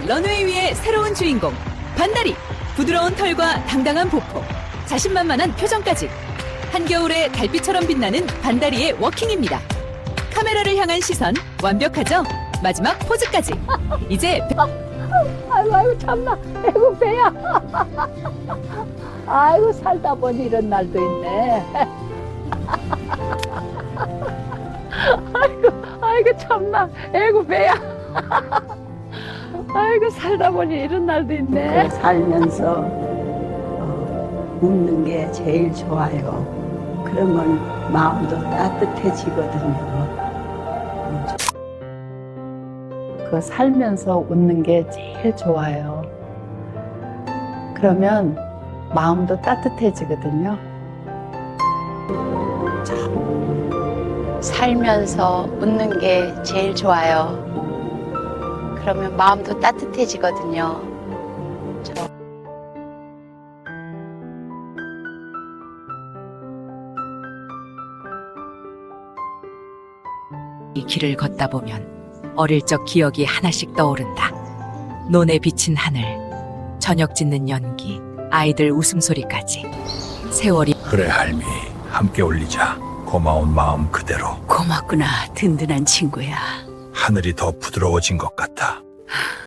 푸르른 런웨이 위의 새로운 주인공 반다리 부드러운 털과 당당한 보폭 자신만만한 표정까지 한겨울의 달빛처럼 빛나는 반다리의 워킹입니다. 카메라를 향한 시선 완벽하죠? 마지막 포즈까지. 이제 아이고 아이고 참나. 아이고 배야. 아이고 살다 보니 이런 날도 있네. 아이고 아이고 참나. 아이고 배야 아이고 살다 보니 이런 날도 있네 살면서 어, 웃는 게 제일 좋아요. 그러면 마음도 따뜻해지거든요. 그 살면서 웃는 게 제일 좋아요 그러면 마음도 따뜻해지거든요 살면서 웃는 게 제일 좋아요. 그러면 마음도 따뜻해지거든요. 이 길을 걷다 보면 어릴 적 기억이 하나씩 떠오른다. 논에 비친 하늘, 저녁 짓는 연기, 아이들 웃음소리까지. 세월이 그래 할미 함께 올리자 고마운 마음 그대로 고맙구나, 든든한 친구야. 하늘이 더 부드러워진 것 같아